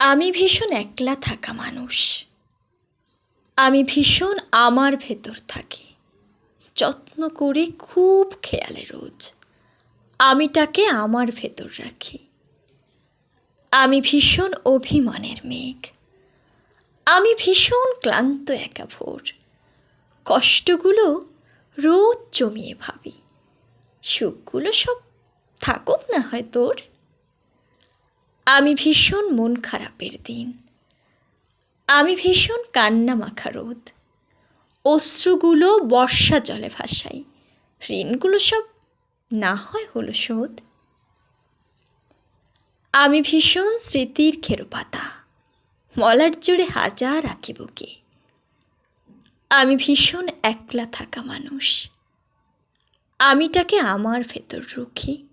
আমি ভীষণ একলা থাকা মানুষ। আমি ভীষণ আমার ভেতর থাকি। যত্ন করে খুব খেয়ালে রোজ। আমিটাকে আমার ভেতর রাখি। আমি ভীষণ অভিমানের মেঘ। আমি ভীষণ ক্লান্ত একা ভোর। কষ্টগুলো রোজ জমিয়ে ভাবি। সুখগুলো সব থাকুক না হয় তোর। আমি ভীষণ মন খারাপের দিন। আমি ভীষণ কান্না মাখা রোদ। অশ্রুগুলো বর্ষা জলে ভাসাই। ঋণগুলো সব না হয় হলো শোধ। আমি ভীষণ স্মৃতির খেরো পাতা মলার জুড়ে হাজার আঁকি বুকে। আমি ভীষণ একলা থাকা মানুষ। আমিটাকে আমার ভেতর রুখি।